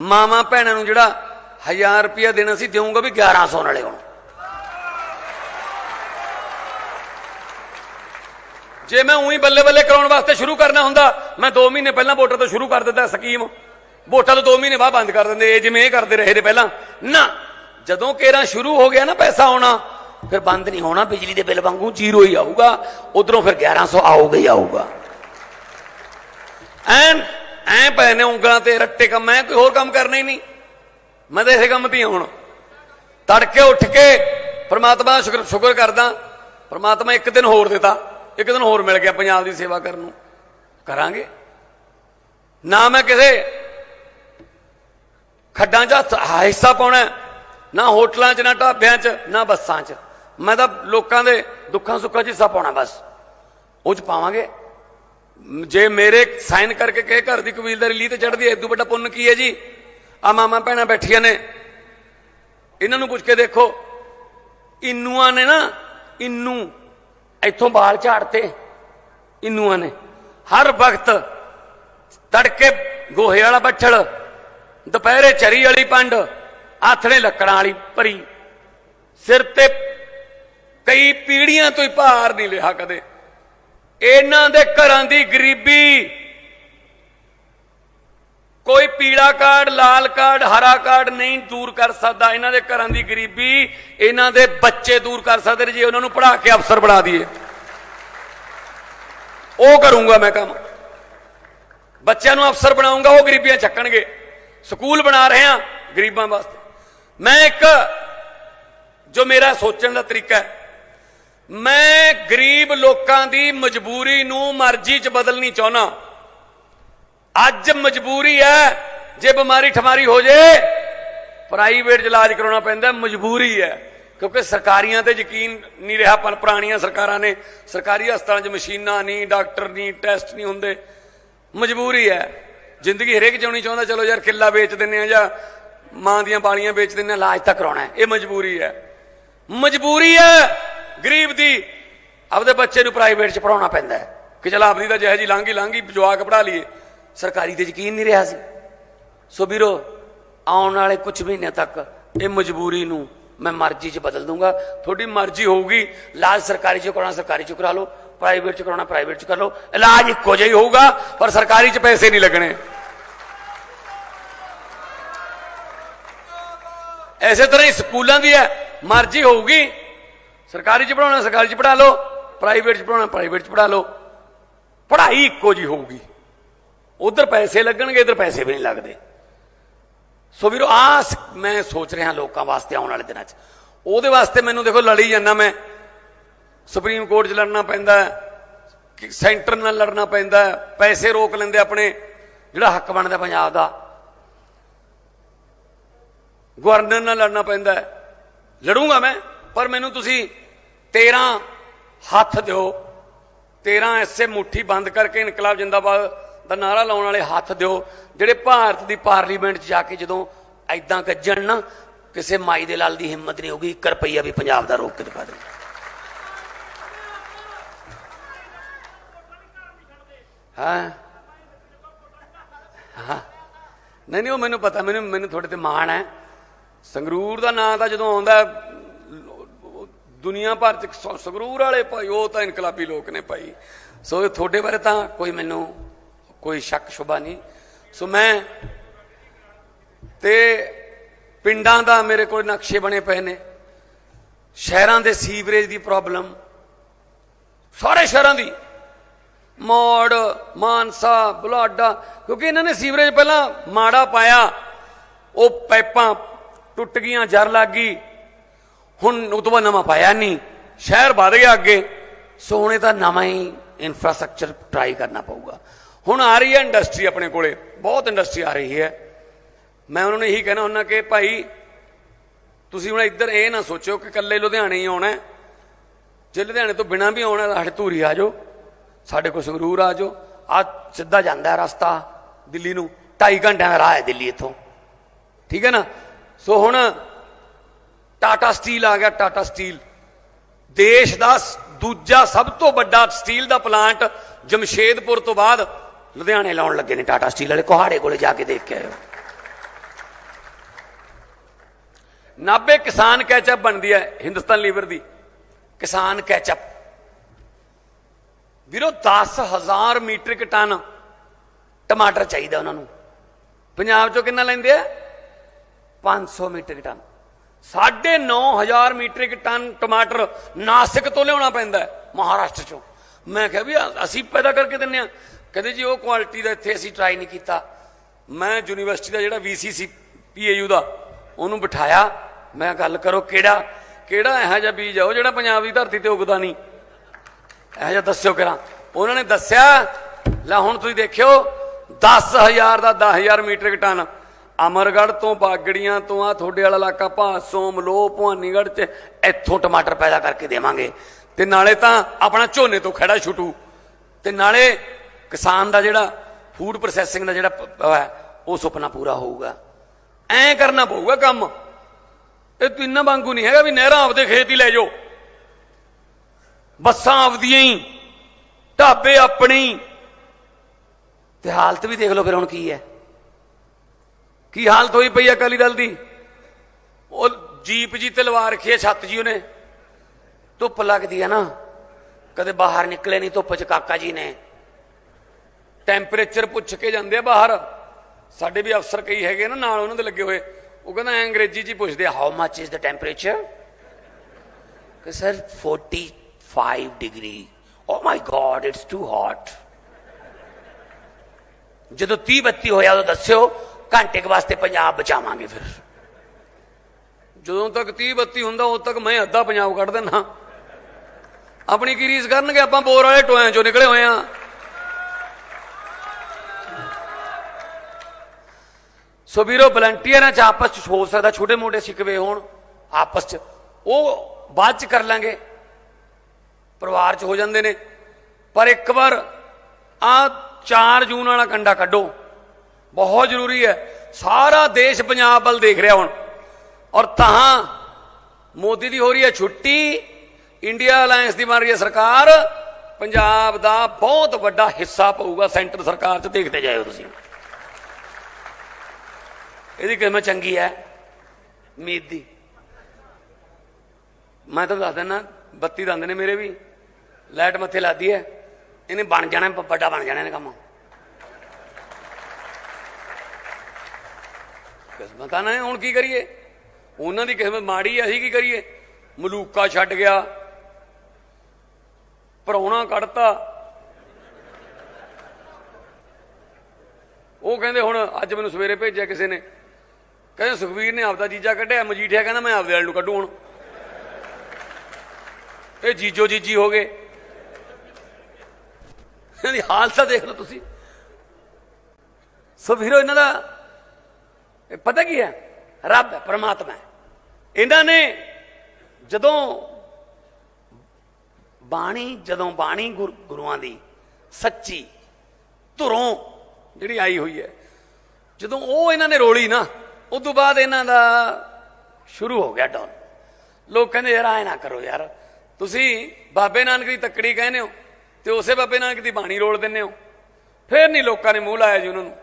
ਮਾਮਾ ਭੈਣਾਂ ਨੂੰ ਜਿਹੜਾ 1000 ਰੁਪਇਆ ਦੇਣਾ ਸੀ ਦੇਵਾਂਗਾ ਵੀ 1100 ਨਾਲੇ ਹੁਣ। ਜੇ ਮੈਂ ਉਹੀ ਬੱਲੇ ਬੱਲੇ ਕਰਾਉਣ ਵਾਸਤੇ ਸ਼ੁਰੂ ਕਰਨਾ ਹੁੰਦਾ, ਮੈਂ 2 ਮਹੀਨੇ ਪਹਿਲਾਂ ਵੋਟਰ ਤੋਂ ਸ਼ੁਰੂ ਕਰ ਦਿੰਦਾ ਸਕੀਮ। ਵੋਟਾਂ ਤੋਂ 2 ਮਹੀਨੇ ਬਾਅਦ ਬੰਦ ਕਰ ਦਿੰਦੇ, ਇਹ ਜਿਵੇਂ ਇਹ ਕਰਦੇ ਰਹੇ ਨੇ ਪਹਿਲਾਂ। ਨਾ, ਜਦੋਂ ਕੇਰਾ ਸ਼ੁਰੂ ਹੋ ਗਿਆ ਨਾ ਪੈਸਾ ਆਉਣਾ, ਫਿਰ ਬੰਦ ਨਹੀਂ ਹੋਣਾ, ਬਿਜਲੀ ਦੇ ਬਿੱਲ ਵਾਂਗੂ ਜ਼ੀਰੋ ਹੀ ਆਊਗਾ, ਉਧਰੋਂ ਫਿਰ 1100 ਆਊਗਾ ਹੀ ਆਊਗਾ। ਐਂਡ ਐ ਪਏ ਨੇ ਉਂਗਲਾਂ ਤੇ ਰੱਟੇ ਕੰਮ ਮੈਂ ਕੋਈ ਹੋਰ ਕੰਮ ਕਰਨਾ ਹੀ ਨਹੀਂ। ਮੈਂ ਤਾਂ ਇਸੇ ਕੰਮ ਤੇ ਹੁਣ ਤੜਕੇ ਉੱਠ ਕੇ ਪ੍ਰਮਾਤਮਾ ਸ਼ੁਕਰ ਸ਼ੁਕਰ ਕਰਦਾ। ਪ੍ਰਮਾਤਮਾ ਇੱਕ ਦਿਨ ਹੋਰ ਦਿੱਤਾ। ਇੱਕ ਦਿਨ ਹੋਰ ਮਿਲ ਗਿਆ ਪੰਜਾਬ ਦੀ ਸੇਵਾ ਕਰਨ ਨੂੰ। ਕਰਾਂਗੇ। ਨਾ ਮੈਂ ਕਿਸੇ ਖੱਡਾਂ 'ਚ ਹਿੱਸਾ ਪਾਉਣਾ ਨਾ ਹੋਟਲਾਂ 'ਚ, ਨਾ ਢਾਬਿਆਂ 'ਚ, ਨਾ ਬੱਸਾਂ 'ਚ। ਮੈਂ ਤਾਂ ਲੋਕਾਂ ਦੇ ਦੁੱਖਾਂ ਸੁੱਖਾਂ 'ਚ ਹਿੱਸਾ ਪਾਉਣਾ ਬਸ। ਉਹ 'ਚ ਪਾਵਾਂਗੇ। ਜੇ ਮੇਰੇ ਸਾਈਨ ਕਰਕੇ ਕਹੇ ਘਰ ਦੀ ਕਬੀਲਦਾਰੀ ਲਈ ਤੇ ਚੜਦੀ ਐ ਇਦੋਂ ਵੱਡਾ ਪੁੰਨ ਕੀ ਹੈ ਜੀ? ਆ ਮਾਮਾ ਭੈਣਾਂ ਬੈਠੀਆਂ ਨੇ। ਇਹਨਾਂ ਨੂੰ ਪੁੱਛ ਕੇ ਦੇਖੋ। ਇਨੂਆਂ ਨੇ ਨਾ, ਇਨੂ ਇੱਥੋਂ ਬਾਲ ਝਾੜਤੇ। ਇਨੂਆਂ ਨੇ। ਹਰ ਵਕਤ ਤੜਕੇ ਗੋਹੇ ਵਾਲਾ ਬੱਠਲ, ਦੁਪਹਿਰੇ ਚਰੀ ਵਾਲੀ ਪੰਡ, ਆਥਣੇ ਲੱਕੜਾਂ ਵਾਲੀ ਭਰੀ। ਸਿਰ ਤੇ ਕਈ ਪੀੜੀਆਂ ਤੋਂ ਹੀ ਭਾਰ ਨਹੀਂ ਲਿਆ ਕਦੇ। ਇਹਨਾਂ ਦੇ ਘਰਾਂ ਦੀ ਗਰੀਬੀ। ਕੋਈ ਪੀਲਾ ਕਾਰਡ, ਲਾਲ ਕਾਰਡ, ਹਰਾ ਕਾਰਡ ਨਹੀਂ ਦੂਰ ਕਰ ਸਕਦਾ। ਇਹਨਾਂ ਦੇ ਘਰਾਂ ਦੀ ਗਰੀਬੀ ਇਹਨਾਂ ਦੇ ਬੱਚੇ ਦੂਰ ਕਰ ਸਕਦੇ ਜੇ ਉਹਨਾਂ ਨੂੰ ਪੜ੍ਹਾ ਕੇ ਅਫਸਰ ਬਣਾ ਦਈਏ। ਉਹ ਕਰੂੰਗਾ ਮੈਂ ਕੰਮ। ਬੱਚਿਆਂ ਨੂੰ ਅਫਸਰ ਬਣਾਉਂਗਾ, ਉਹ ਗਰੀਬੀਆਂ ਚੱਕਣਗੇ। ਸਕੂਲ ਬਣਾ ਰਹੇ ਹਾਂ ਗਰੀਬਾਂ ਵਾਸਤੇ। ਮੈਂ ਇੱਕ, ਜੋ ਮੇਰਾ ਸੋਚਣ ਦਾ ਤਰੀਕਾ ਹੈ ਮੈਂ ਗਰੀਬ ਲੋਕਾਂ ਦੀ ਮਜਬੂਰੀ ਨੂੰ ਮਰਜ਼ੀ 'ਚ ਬਦਲਣੀ ਚਾਹੁੰਦਾ ਅੱਜ ਮਜਬੂਰੀ ਹੈ, ਜੇ ਬਿਮਾਰੀ ਠਮਾਰੀ ਹੋ ਜੇ ਪ੍ਰਾਈਵੇਟ ਇਲਾਜ ਕਰਾਉਣਾ ਪੈਂਦਾ, ਮਜਬੂਰੀ ਹੈ। ਕਿਉਂਕਿ ਸਰਕਾਰੀਆਂ ਤੇ ਯਕੀਨ ਨਹੀਂ ਰਿਹਾ, ਪਰ ਪੁਰਾਣੀਆਂ ਸਰਕਾਰਾਂ ਨੇ, ਸਰਕਾਰੀ ਹਸਪਤਾਲਾਂ 'ਚ ਮਸ਼ੀਨਾਂ ਨਹੀਂ, ਡਾਕਟਰ ਨਹੀਂ, ਟੈਸਟ ਨਹੀਂ ਹੁੰਦੇ। ਮਜਬੂਰੀ ਹੈ। ਜ਼ਿੰਦਗੀ ਹਰੇਕ ਜਿਉਣੀ ਚਾਹੁੰਦਾ, ਚਲੋ ਯਾਰ ਕਿੱਲਾ ਵੇਚ ਦਿੰਨੇ ਆ ਜਾਂ ਮਾਂ ਦੀਆਂ ਬਾਲੀਆਂ ਵੇਚ ਦਿੰਨੇ ਆ ਇਲਾਜ ਤਾਂ ਕਰਾਉਣਾ ਇਹ ਮਜਬੂਰੀ ਹੈ। ਮਜਬੂਰੀ ਹੈ ਗਰੀਬ ਦੀ ਆਪਦੇ ਬੱਚੇ ਨੂੰ ਪ੍ਰਾਈਵੇਟ 'ਚ ਪੜਾਉਣਾ ਪੈਂਦਾ ਕਿ ਚਲ ਆਪਦੀ ਤਾਂ ਜਿਹੇ ਜੀ ਲਾਂਗੀ ਲਾਂਗੀ ਜਵਾਕ ਪੜਾ ਲਈਏ। ਸਰਕਾਰੀ ਤੇ ਯਕੀਨ ਨਹੀਂ ਰਿਹਾ ਸੀ। ਸੋ ਵੀਰੋ, ਆਉਣ ਵਾਲੇ ਕੁਝ ਮਹੀਨਿਆਂ ਤੱਕ ਇਹ ਮਜਬੂਰੀ ਨੂੰ ਮੈਂ ਮਰਜ਼ੀ 'ਚ ਬਦਲ ਦੂੰਗਾ। ਤੁਹਾਡੀ ਮਰਜ਼ੀ ਹੋਊਗੀ। ਇਲਾਜ ਸਰਕਾਰੀ 'ਚ ਕਰਾਉਣਾ, ਸਰਕਾਰੀ 'ਚ ਕਰਾ ਲਓ। ਪ੍ਰਾਈਵੇਟ 'ਚ ਕਰਾਉਣਾ ਪ੍ਰਾਈਵੇਟ 'ਚ ਕਰ ਲਓ। ਇਲਾਜ ਇੱਕੋ ਜਿਹਾ ਹੀ ਹੋਊਗਾ, ਪਰ ਸਰਕਾਰੀ 'ਚ ਪੈਸੇ ਨਹੀਂ ਲੱਗਣੇ। ਐਸੇ ਤਰ੍ਹਾਂ ਹੀ ਸਕੂਲਾਂ ਦੀ ਹੈ। ਮਰਜ਼ੀ ਹੋਊਗੀ। ਸਰਕਾਰੀ 'ਚ ਪੜਾਉਣਾ ਸਰਕਾਰੀ 'ਚ ਪੜਾ ਲਓ ਪ੍ਰਾਈਵੇਟ 'ਚ ਪੜਾਉਣਾ ਪ੍ਰਾਈਵੇਟ 'ਚ ਪੜਾ ਲਓ। ਪੜ੍ਹਾਈ ਇੱਕੋ ਜੀ ਹੋਊਗੀ। ਉਧਰ ਪੈਸੇ ਲੱਗਣਗੇ, ਇਧਰ ਪੈਸੇ ਵੀ ਨਹੀਂ ਲੱਗਦੇ। ਸੋ ਵੀਰੋ ਆ ਮੈਂ ਸੋਚ ਰਿਹਾ ਲੋਕਾਂ ਵਾਸਤੇ ਆਉਣ ਵਾਲੇ ਦਿਨਾਂ 'ਚ। ਉਹਦੇ ਵਾਸਤੇ ਮੈਨੂੰ ਦੇਖੋ ਲੜੀ ਜਾਂਦਾ ਮੈਂ। ਸੁਪਰੀਮ ਕੋਰਟ 'ਚ ਲੜਨਾ ਪੈਂਦਾ ਸੈਂਟਰ ਨਾਲ ਲੜਨਾ ਪੈਂਦਾ ਪੈਸੇ ਰੋਕ ਲੈਂਦੇ ਆਪਣੇ, ਜਿਹੜਾ ਹੱਕ ਬਣਦਾ ਪੰਜਾਬ ਦਾ। ਗਵਰਨਰ ਨਾਲ ਲੜਨਾ ਪੈਂਦਾ ਹੈ। ਲੜੂੰਗਾ ਮੈਂ। ਪਰ ਮੈਨੂੰ ਤੁਸੀਂ 13 ਹੱਥ ਦਿਓ। 13 ਐਸੇ ਮੁੱਠੀ ਬੰਦ ਕਰਕੇ ਇਨਕਲਾਬ ਜਿੰਦਾਬਾਦ ਦਾ ਨਾਰਾ ਲਾਉਣ ਵਾਲੇ ਹੱਥ ਦਿਓ, ਜਿਹੜੇ ਭਾਰਤ ਦੀ ਪਾਰਲੀਮੈਂਟ 'ਚ ਜਾ ਕੇ ਜਦੋਂ ਐਦਾਂ ਗੱਜਣ ਨਾ, ਕਿਸੇ ਮਾਈ ਦੇ ਲਾਲ ਦੀ ਹਿੰਮਤ ਨਹੀਂ ਹੋਗੀ 1 ਰੁਪਈਆ ਵੀ ਪੰਜਾਬ ਦਾ ਰੋਕ ਕੇ ਦਿਖਾ ਦੇ ਹਾਂ? ਹਾਂ। ਨਹੀਂ ਨਹੀਂ, ਉਹ ਮੈਨੂੰ ਪਤਾ, ਮੈਨੂੰ ਮੈਨੂੰ ਤੁਹਾਡੇ ਤੇ ਮਾਣ ਹੈ। ਸੰਗਰੂਰ ਦਾ ਨਾਂ ਤਾਂ ਜਦੋਂ ਆਉਂਦਾ ਦੁਨੀਆ ਭਰ ਚ ਸ- ਸੰਗਰੂਰ ਵਾਲੇ ਭਾਈ, ਉਹ ਤਾਂ ਇਨਕਲਾਬੀ ਲੋਕ ਨੇ ਭਾਈ। ਸੋ ਇਹ ਤੁਹਾਡੇ ਬਾਰੇ ਤਾਂ ਕੋਈ ਮੈਨੂੰ ਕੋਈ ਸ਼ੱਕ ਸ਼ੁਬਾ ਨਹੀਂ। ਸੋ ਮੈਂ ਤੇ ਪਿੰਡਾਂ ਦਾ ਮੇਰੇ ਕੋਲ ਨਕਸ਼ੇ ਬਣੇ ਪਏ ਨੇ। ਸ਼ਹਿਰਾਂ ਦੇ ਸੀਵਰੇਜ ਦੀ ਪ੍ਰੋਬਲਮ। ਸਾਰੇ ਸ਼ਹਿਰਾਂ ਦੀ। ਮੋੜ, ਮਾਨਸਾ, ਬੁਲਾਡਾ, ਕਿਉਂਕਿ ਇਹਨਾਂ ਨੇ ਸੀਵਰੇਜ ਪਹਿਲਾਂ ਮਾੜਾ ਪਾਇਆ। ਉਹ ਪਾਈਪਾਂ ਟੁੱਟ ਗਈਆਂ, ਜਰ ਲੱਗ ਗਈ। ਹੁਣ ਉਹ ਤੋਂ ਬਾਅਦ ਨਵਾਂ ਪਾਇਆ ਨਹੀਂ, ਸ਼ਹਿਰ ਵੱਧ ਗਿਆ ਅੱਗੇ ਸੋ ਹੁਣ ਇਹ ਤਾਂ ਨਵਾਂ ਹੀ ਇਨਫਰਾਸਟ੍ਰਕਚਰ ਟਰਾਈ ਕਰਨਾ ਪਊਗਾ। ਹੁਣ ਆ ਰਹੀ ਹੈ ਇੰਡਸਟਰੀ ਆਪਣੇ ਕੋਲੇ, ਬਹੁਤ ਇੰਡਸਟਰੀ ਆ ਰਹੀ ਹੈ। ਮੈਂ ਉਹਨਾਂ ਨੂੰ ਇਹੀ ਕਹਿਣਾ ਹੁੰਦਾ ਕਿ ਭਾਈ, ਤੁਸੀਂ ਹੁਣ ਇੱਧਰ ਇਹ ਨਾ ਸੋਚੋ ਕਿ ਇਕੱਲੇ ਲੁਧਿਆਣੇ ਹੀ ਆਉਣਾ ਜੇ ਲੁਧਿਆਣੇ ਤੋਂ ਬਿਨਾਂ ਵੀ ਆਉਣਾ, ਸਾਡੇ ਧੂਰੀ ਆ ਜਾਓ, ਸਾਡੇ ਕੋਲ ਸੰਗਰੂਰ ਆ ਜਾਓ, ਆ ਸਿੱਧਾ ਜਾਂਦਾ ਰਸਤਾ ਦਿੱਲੀ ਨੂੰ 2.5 ਘੰਟਿਆਂ ਦਾ ਰਾਹ ਹੈ ਦਿੱਲੀ ਇੱਥੋਂ। ਠੀਕ ਹੈ ਨਾ? ਸੋ ਹੁਣ ਟਾਟਾ ਸਟੀਲ ਆ ਗਿਆ, ਟਾਟਾ ਸਟੀਲ। ਦੇਸ਼ ਦਾ ਦੂਜਾ ਸਭ ਤੋਂ ਵੱਡਾ ਸਟੀਲ ਦਾ ਪਲਾਂਟ ਜਮਸ਼ੇਦਪੁਰ ਤੋਂ ਬਾਅਦ ਲੁਧਿਆਣੇ ਲਾਉਣ ਲੱਗੇ ਨੇ ਟਾਟਾ ਸਟੀਲ ਵਾਲੇ। ਕੋਹਾੜੇ ਕੋਲੇ ਜਾ ਕੇ ਦੇਖ ਕੇ ਆਇਓ ਨਾਬੇ ਕਿਸਾਨ ਕੈਚਅਪ ਬਣਦੀ ਹੈ ਹਿੰਦੁਸਤਾਨ ਲੀਵਰ ਦੀ। ਕਿਸਾਨ ਕੈਚਅਪ ਵੀਰੋ 10000 ਮੀਟ੍ਰਿਕ ਟਨ ਟਮਾਟਰ ਚਾਹੀਦਾ ਉਹਨਾਂ ਨੂੰ। ਪੰਜਾਬ ਚੋਂ ਕਿੰਨਾ ਲੈਂਦੇ ਆ? 500 ਮੀਟ੍ਰਿਕ ਟਨ। 9500 ਮੀਟ੍ਰਿਕ ਟਨ ਟਮਾਟਰ ਨਾਸਿਕ ਤੋਂ ਲਿਆਉਣਾ ਪੈਂਦਾ ਮਹਾਰਾਸ਼ਟਰ ਚੋਂ। ਮੈਂ ਕਿਹਾ ਵੀ ਅਸੀਂ ਪੈਦਾ ਕਰਕੇ ਦਿੰਨੇ ਆ। ਕਹਿੰਦੇ ਜੀ, ਉਹ ਕੁਆਲਿਟੀ ਦਾ ਇੱਥੇ ਅਸੀਂ ਟਰਾਈ ਨਹੀਂ ਕੀਤਾ। ਮੈਂ ਯੂਨੀਵਰਸਿਟੀ ਦਾ ਜਿਹੜਾ ਵੀਸੀਸੀ ਪੀਏਯੂ ਦਾ, ਉਹਨੂੰ ਬਿਠਾਇਆ। ਮੈਂ ਗੱਲ ਕਰੋ ਕਿਹੜਾ? ਕਿਹੜਾ ਇਹੋ ਜਿਹਾ ਬੀਜ ਆ? ਉਹ ਜਿਹੜਾ ਪੰਜਾਬ ਦੀ ਧਰਤੀ ਤੇ ਉਗਦਾ ਨਹੀਂ। ਇਹੋ ਜਿਹਾ ਦੱਸਿਓ ਕਿਰਾਂ ਉਹਨਾਂ ਨੇ ਦੱਸਿਆ, ਲੈ ਹੁਣ ਤੁਸੀਂ ਦੇਖਿਓ 10000 ਦਾ 10000 ਮੀਟ੍ਰਿਕ ਟਨ ਅਮਰਗੜ੍ਹ ਤੋਂ ਬਾਗੜੀਆਂ ਤੋਂ ਆ, ਤੁਹਾਡੇ ਵਾਲਾ ਇਲਾਕਾ ਭਾਸੋਂ ਮਲੋ ਭਵਾਨੀਗੜ੍ਹ ਚ, ਇੱਥੋਂ ਟਮਾਟਰ ਪੈਦਾ ਕਰਕੇ ਦੇਵਾਂਗੇ। ਤੇ ਨਾਲੇ ਤਾਂ ਆਪਣਾ ਝੋਨੇ ਤੋਂ ਖੜਾ ਛੁੱਟੂ। ਤੇ ਨਾਲੇ ਕਿਸਾਨ ਦਾ ਜਿਹੜਾ ਫੂਡ ਪ੍ਰੋਸੈਸਿੰਗ ਦਾ ਜਿਹੜਾ ਉਹ ਹੈ, ਉਹ ਸੁਪਨਾ ਪੂਰਾ ਹੋਊਗਾ। ਐਂ ਕਰਨਾ ਪਊਗਾ ਕੰਮ। ਇਹ ਤੂੰ ਇੰਨਾ ਵਾਂਗੂ ਨਹੀਂ ਹੈਗਾ ਵੀ ਨਹਿਰਾਂ ਆਪਦੇ ਖੇਤ ਹੀ ਲੈ ਜਾਓ। ਬੱਸਾਂ ਆਪਦੀਆਂ ਹੀ, ਢਾਬੇ ਆਪਣੀ। ਹੀ ਤੇ ਹਾਲਤ ਵੀ ਦੇਖ ਲਓ ਫਿਰ ਹੁਣ ਕੀ ਹੈ। ਕੀ ਹਾਲਤ ਹੋਈ ਪਈ ਅਕਾਲੀ ਦਲ ਦੀ? ਉਹ ਜੀਪ ਜੀ ਤੇ ਲਵਾ ਰੱਖੀ ਹੈ ਛੱਤ ਜੀ ਉਹਨੇ। ਧੁੱਪ ਲੱਗਦੀ ਹੈ ਨਾ। ਕਦੇ ਬਾਹਰ ਨਿਕਲੇ ਨਹੀਂ ਧੁੱਪ ਚ ਕਾਕਾ ਜੀ ਨੇ। ਟੈਂਪਰੇਚਰ ਪੁੱਛ ਕੇ ਜਾਂਦੇ ਆ ਬਾਹਰ। ਸਾਡੇ ਵੀ ਅਫਸਰ ਕਈ ਹੈਗੇ ਨਾ, ਨਾਲ ਉਹਨਾਂ ਦੇ ਲੱਗੇ ਹੋਏ। ਉਹ ਕਹਿੰਦਾ ਅੰਗਰੇਜ਼ੀ ਜੀ ਹੀ ਪੁੱਛਦੇ how much is the temperature ਕਿ sir 45 degree. Oh my God it's too hot ਜਦੋਂ 30 32 ਹੋਇਆ, ਉਦੋਂ ਦੱਸਿਓ ਘੰਟੇ ਕੁ ਵਾਸਤੇ ਪੰਜਾਬ ਬਚਾਵਾਂਗੇ ਫਿਰ। ਜਦੋਂ ਤੱਕ 30 32 ਹੁੰਦਾ, ਉਦੋਂ ਤੱਕ ਮੈਂ ਅੱਧਾ ਪੰਜਾਬ ਕੱਢ ਦੇਣਾ ਆਪਣੀ ਕੀ ਰੀਸ ਕਰਨਗੇ? ਆਪਾਂ ਬੋਰ ਵਾਲੇ ਟੋਇਆਂ ਚੋਂ ਨਿਕਲੇ ਹੋਏ ਆ ਸੋ ਵੀਰੋ ਵਲੰਟੀਅਰਾਂ ਚ ਆਪਸ ਚ ਹੋ ਸਕਦਾ ਛੋਟੇ ਮੋਟੇ ਸਿਕਵੇ ਹੋਣ ਆਪਸ ਚ। ਉਹ ਬਾਅਦ ਚ ਕਰ ਲਾਂਗੇ। ਪਰਿਵਾਰ ਚ ਹੋ ਜਾਂਦੇ ਨੇ। ਪਰ ਇੱਕ ਵਾਰ ਆ 4 ਜੂਨ ਵਾਲਾ ਕੰਡਾ ਕੱਢੋ। ਬਹੁਤ ਜ਼ਰੂਰੀ ਹੈ। ਸਾਰਾ ਦੇਸ਼ ਪੰਜਾਬ ਵੱਲ ਦੇਖ ਰਿਹਾ ਹੁਣ। ਔਰ ਤਾਂ ਮੋਦੀ ਦੀ ਹੋ ਰਹੀ ਹੈ ਛੁੱਟੀ। ਇੰਡੀਆ ਅਲਾਈਅੰਸ ਦੀ ਬਣ ਰਹੀ ਹੈ ਸਰਕਾਰ। ਪੰਜਾਬ ਦਾ ਬਹੁਤ ਵੱਡਾ ਹਿੱਸਾ ਪਊਗਾ ਸੈਂਟਰ ਸਰਕਾਰ 'ਚ, ਦੇਖਦੇ ਜਾਇਓ ਤੁਸੀਂ। ਇਹਦੀ ਕਿਸਮਤ ਚੰਗੀ ਹੈ, ਉਮੀਦ ਦੀ। ਮੈਂ ਤਾਂ ਦੱਸ ਦਿੰਦਾ, ਬੱਤੀ ਦੰਦ ਨੇ ਮੇਰੇ ਵੀ। ਲਾਈਟ ਮੱਥੇ ਲਾਦੀ ਹੈ। ਇਹਨੇ ਬਣ ਜਾਣਾ, ਵੱਡਾ ਬਣ ਜਾਣਾ ਇਹਨੇ ਕੰਮ। ਕਿਸਮਤਾਂ ਆ ਨਾ ਹੁਣ ਕੀ ਕਰੀਏ? ਉਹਨਾਂ ਦੀ ਕਿਸਮਤ ਮਾੜੀ ਹੈ ਅਸੀਂ ਕੀ ਕਰੀਏ? ਮਲੂਕਾ ਛੱਡ ਗਿਆ। ਪਰੌਣਾ ਕੱਢਤਾ। ਉਹ ਕਹਿੰਦੇ ਹੁਣ ਅੱਜ ਮੈਨੂੰ ਸਵੇਰੇ ਭੇਜਿਆ ਕਿਸੇ ਨੇ। ਕਹਿੰਦੇ ਸੁਖਵੀਰ ਨੇ ਆਪਦਾ ਜੀਜਾ ਕੱਢਿਆ, ਮਜੀਠਿਆ ਕਹਿੰਦਾ ਮੈਂ ਆਪਦੇ ਵਾਲ ਨੂੰ ਕੱਢੂ ਹੁਣ। ਇਹ ਜੀਜੋ ਜੀਜੀ ਹੋ ਗਏ। ਇਹਦੀ ਹਾਲਤ ਤਾਂ ਦੇਖ ਲਓ ਤੁਸੀਂ। ਸੋ ਵੀਰੋ ਇਹਨਾਂ ਦਾ ਪਤਾ ਕੀ ਹੈ? ਰੱਬ ਹੈ, ਪਰਮਾਤਮਾ ਹੈ। ਇਹਨਾਂ ਨੇ ਜਦੋਂ ਬਾਣੀ ਜਦੋਂ ਬਾਣੀ ਗੁਰ- ਗੁਰੂਆਂ ਦੀ ਸੱਚੀ ਧੁਰੋਂ ਜਿਹੜੀ ਆਈ ਹੋਈ ਹੈ, ਜਦੋਂ ਉਹ ਇਹਨਾਂ ਨੇ ਰੋਲੀ ਨਾ, ਉਸ ਤੋਂ ਬਾਅਦ ਇਹਨਾਂ ਦਾ ਸ਼ੁਰੂ ਹੋ ਗਿਆ ਡਾਊਨ। ਲੋਕ ਕਹਿੰਦੇ, ਯਾਰ ਐ ਨਾ ਕਰੋ ਯਾਰ। ਤੁਸੀਂ ਬਾਬੇ ਨਾਨਕ ਦੀ ਤੱਕੜੀ ਕਹਿੰਦੇ ਹੋ ਤੇ ਉਸੇ ਬਾਬੇ ਨਾਨਕ ਦੀ ਬਾਣੀ ਰੋਲ ਦਿੰਦੇ ਹੋ। ਫੇਰ ਨਹੀਂ ਲੋਕਾਂ ਨੇ ਮੂੰਹ ਲਾਇਆ ਜੀ ਉਹਨਾਂ ਨੂੰ।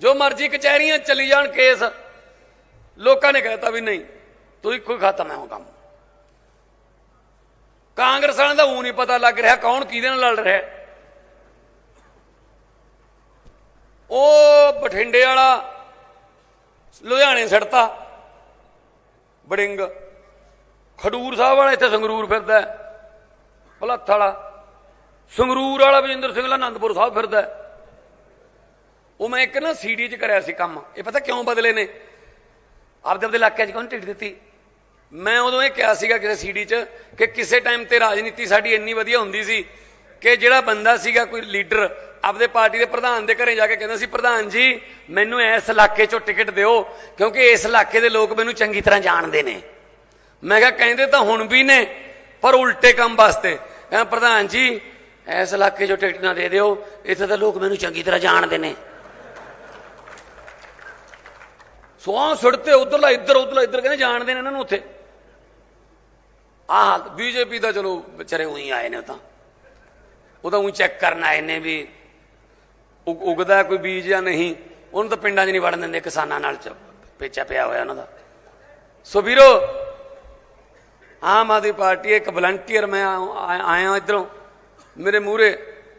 ਜੋ ਮਰਜ਼ੀ ਕਚਹਿਰੀਆਂ 'ਚ ਚੱਲੀ ਜਾਣ ਕੇਸ, ਲੋਕਾਂ ਨੇ ਕਹਿਤਾ ਵੀ ਨਹੀਂ, ਤੁਸੀਂ ਕੋਈ ਖਤਮ ਹੈ ਉਹ ਕੰਮ। ਕਾਂਗਰਸ ਵਾਲਿਆਂ ਦਾ ਉਹ ਨਹੀਂ ਪਤਾ ਲੱਗ ਰਿਹਾ ਕੌਣ ਕਿਹਦੇ ਨਾਲ ਲੜ ਰਿਹਾ। ਉਹ ਬਠਿੰਡੇ ਵਾਲਾ ਲੁਧਿਆਣੇ ਸੜਤਾ, ਬੜਿੰਗ। ਖਡੂਰ ਸਾਹਿਬ ਵਾਲਾ ਇੱਥੇ ਸੰਗਰੂਰ ਫਿਰਦਾ ਹੈ। ਭਲੱਥ ਵਾਲਾ। ਸੰਗਰੂਰ ਵਾਲਾ ਵਿਜੇਂਦਰ ਸਿੰਘ ਆਨੰਦਪੁਰ ਸਾਹਿਬ ਫਿਰਦਾ ਉਹ ਮੈਂ ਇੱਕ ਨਾ ਸੀਡੀ 'ਚ ਕਰਿਆ ਸੀ ਕੰਮ। ਇਹ ਪਤਾ ਕਿਉਂ ਬਦਲੇ ਨੇ? ਆਪਦੇ ਆਪਦੇ ਇਲਾਕੇ 'ਚ ਕੌਣ ਢਿੱਡ ਦਿੱਤੀ? ਮੈਂ ਉਦੋਂ ਇਹ ਕਿਹਾ ਸੀਗਾ ਕਿਸੇ ਸੀਡੀ 'ਚ ਕਿ ਕਿਸੇ ਟਾਈਮ ਤੇ ਰਾਜਨੀਤੀ ਸਾਡੀ ਇੰਨੀ ਵਧੀਆ ਹੁੰਦੀ ਸੀ ਕਿ ਜਿਹੜਾ ਬੰਦਾ ਸੀਗਾ ਕੋਈ ਲੀਡਰ, ਆਪਦੇ ਪਾਰਟੀ ਦੇ ਪ੍ਰਧਾਨ ਦੇ ਘਰੇ ਜਾ ਕੇ ਕਹਿੰਦਾ ਸੀ, ਪ੍ਰਧਾਨ ਜੀ, ਮੈਨੂੰ ਇਸ ਇਲਾਕੇ 'ਚੋਂ ਟਿਕਟ ਦਿਓ, ਕਿਉਂਕਿ ਇਸ ਇਲਾਕੇ ਦੇ ਲੋਕ ਮੈਨੂੰ ਚੰਗੀ ਤਰ੍ਹਾਂ ਜਾਣਦੇ ਨੇ। ਮੈਂ ਕਿਹਾ, ਕਹਿੰਦੇ ਤਾਂ ਹੁਣ ਵੀ ਨੇ, ਪਰ ਉਲਟੇ ਕੰਮ ਵਾਸਤੇ। ਕਹਿੰਦਾ ਪ੍ਰਧਾਨ ਜੀ, ਇਸ ਇਲਾਕੇ 'ਚੋਂ ਟਿਕਟ ਨਾ ਦੇ ਦਿਓ, ਇੱਥੇ ਤਾਂ ਲੋਕ ਮੈਨੂੰ ਚੰਗੀ ਤਰ੍ਹਾਂ ਜਾਣਦੇ ਨੇ। ਸੋਹਾਂ ਆਹ ਸੁੱਟਤੇ, ਉਧਰਲਾ ਇੱਧਰ ਉਧਰਲਾ ਇੱਧਰ, ਕਹਿੰਦੇ ਜਾਣਦੇ ਨੇ ਇਹਨਾਂ ਨੂੰ ਉੱਥੇ। ਆਹ ਬੀਜੇਪੀ ਦਾ ਚਲੋ ਵਿਚਾਰੇ ਉਹੀ ਆਏ ਨੇ ਤਾਂ। ਉਹ ਤਾਂ ਉਹੀ ਚੈੱਕ ਕਰਨ ਆਏ ਨੇ ਵੀ ਉਗ- ਉਗਦਾ ਕੋਈ ਬੀਜ ਜਾਂ ਨਹੀਂ। ਉਹਨੂੰ ਤਾਂ ਪਿੰਡਾਂ 'ਚ ਨਹੀਂ ਵੜਨ ਦਿੰਦੇ, ਕਿਸਾਨਾਂ ਨਾਲ ਪੇਚਾ ਪਿਆ ਹੋਇਆ ਉਹਨਾਂ ਦਾ। ਸੋ ਵੀਰੋ, ਆਮ ਆਦਮੀ ਪਾਰਟੀ ਇੱਕ ਵਲੰਟੀਅਰ ਮੈਂ ਆਇਆ ਇੱਧਰੋਂ। ਮੇਰੇ ਮੂਹਰੇ